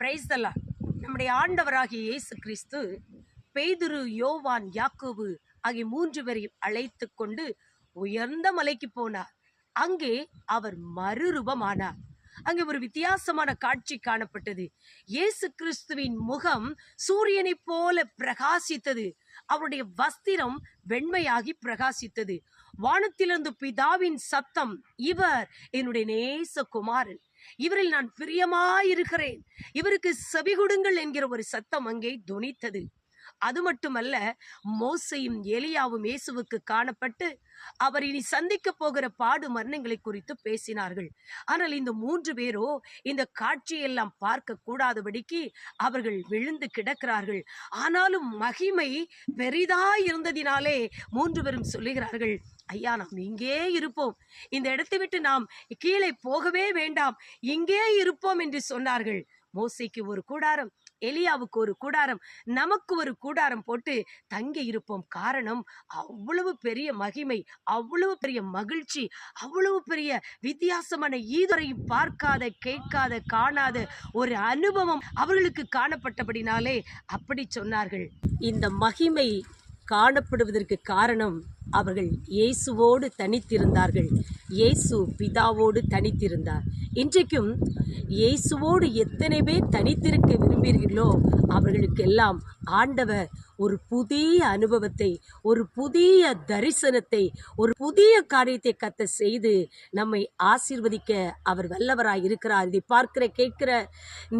பிரைஸ்தலா நம்முடைய ஆண்டவராகிய இயேசு கிறிஸ்து பெய்துரு யோவான் யாக்கோவு ஆகிய மூன்று பேரையும் அழைத்து கொண்டு உயர்ந்த மலைக்கு போனார். அங்கே அவர் மறுரூபமானார். அங்கே ஒரு வித்தியாசமான காட்சி காணப்பட்டது. இயேசு கிறிஸ்துவின் முகம் சூரியனைப் போல பிரகாசித்தது. அவருடைய வஸ்திரம் வெண்மையாகி பிரகாசித்தது. வானத்திலிருந்து பிதாவின் சத்தம் இவர் என்னுடைய நேச குமாரன் இவரில் நான் பிரியமாயிருக்கிறேன். இவருக்கு செவி கொடுங்கள் என்கிற ஒரு சத்தம் அங்கே துணித்தது. அது மட்டுமல்ல மோசையும் எலியாவும் இயேசுவுக்கு காணப்பட்டு அவர் இனி சந்திக்க போகிற பாடு மரணங்களை குறித்து பேசினார்கள். ஆனால் இந்த மூன்று பேரோ இந்த காட்சியெல்லாம் பார்க்க கூடாதபடிக்கு அவர்கள் விழுந்து கிடக்கிறார்கள். ஆனாலும் மகிமை பெரிதாய் இருந்ததினாலே மூன்று பேரும் சொல்லுகிறார்கள் ஐயா நாம் இங்கே இருப்போம். இந்த இடத்தை விட்டு நாம் கீழே போகவே வேண்டாம். இங்கே இருப்போம் என்று சொன்னார்கள். மோசைக்கு ஒரு கூடாரம் எலியாவுக்கு ஒரு கூடாரம் நமக்கு ஒரு கூடாரம் போட்டு தங்கி இருப்போம். காரணம் அவ்வளவு பெரிய மகிமை அவ்வளவு பெரிய மகிழ்ச்சி அவ்வளவு பெரிய வித்தியாசமான ஈதரையும் பார்க்காத கேட்காத காணாத ஒரு அனுபவம் அவர்களுக்கு காணப்பட்டபடினாலே அப்படி சொன்னார்கள். இந்த மகிமை காணப்படுவதற்கு காரணம் அவர்கள் இயேசுவோடு தனித்திருந்தார்கள். இயேசு பிதாவோடு தனித்திருந்தார். இன்றைக்கும் இயேசுவோடு எத்தனை பேர் தனித்திருக்க விரும்புகிறீர்களோ அவர்களுக்கெல்லாம் ஆண்டவர் ஒரு புதிய அனுபவத்தை ஒரு புதிய தரிசனத்தை ஒரு புதிய காரியத்தை கத்த செய்து நம்மை ஆசீர்வதிக்க அவர் வல்லவராய் இருக்கிறார். இதை பார்க்கிற கேட்கிற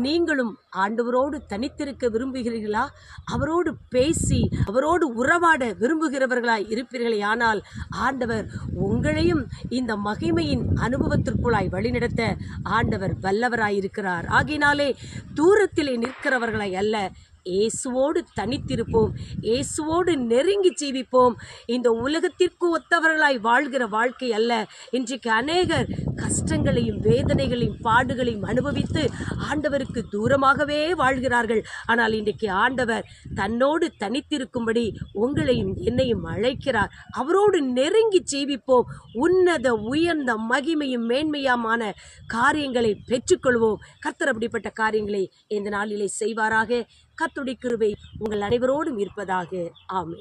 நீங்களும் ஆண்டவரோடு தனித்திருக்க விரும்புகிறீர்களா? அவரோடு பேசி அவரோடு உறவாட விரும்புகிறவர்களாய் இருப்பீர்களே ஆனால் ஆண்டவர் உங்களையும் இந்த மகிமையின் அனுபவத்திற்குள்ளாய் வழிநடத்த ஆண்டவர் வல்லவராய் இருக்கிறார் ஆகினாலே தூரத்திலே நிற்கிறவர்களை அல்ல இயேசுவோடு தனித்திருப்போம். இயேசுவோடு நெருங்கி ஜீவிப்போம். இந்த உலகத்திற்கு ஒத்தவர்களாய் வாழ்கிற வாழ்க்கை அல்ல. இன்றைக்கு அநேகர் கஷ்டங்களையும் வேதனைகளையும் பாடுகளையும் அனுபவித்து ஆண்டவருக்கு தூரமாகவே வாழ்கிறார்கள். ஆனால் இன்றைக்கு ஆண்டவர் தன்னோடு தனித்திருக்கும்படி உங்களையும் என்னையும் அழைக்கிறார். அவரோடு நெருங்கி ஜீவிப்போம். உன்னத உயர்ந்த மகிமையும் மேன்மையாமான காரியங்களை பெற்றுக்கொள்வோம். கர்த்தர் அப்படிப்பட்ட காரியங்களை இந்த நாளிலே செய்வாராக. கத்துடைய கிருவை உங்கள் அனைவரோடும் இருப்பதாக. ஆமே